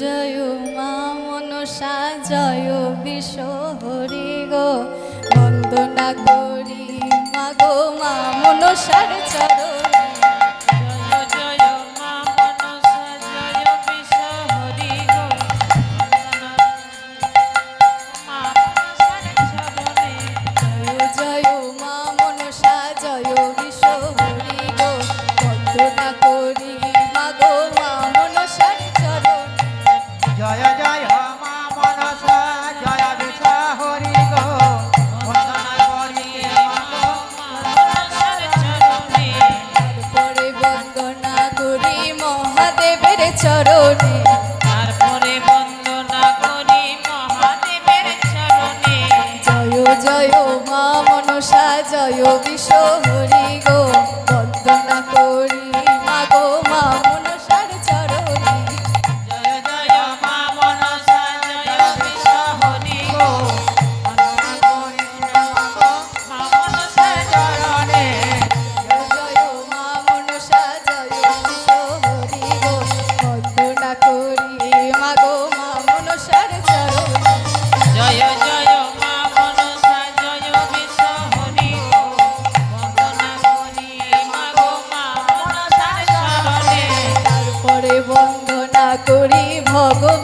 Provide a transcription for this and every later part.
জয় মা মনসা জয় বিশ্বহরি গো। বন্দনা করি মা গো মা মনসার চরণ। চরণে। তারপরে বন্দনা করি মহাদেবের চরণে। জয় জয় মা মনসা জয় বিশ্বহরি। বন্দনা করি ভগবান।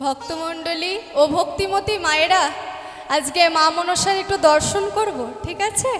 ভক্তমণ্ডলী ও ভক্তিমতী মায়েরা আজকে মা মনসার একটু দর্শন করব ঠিক আছে?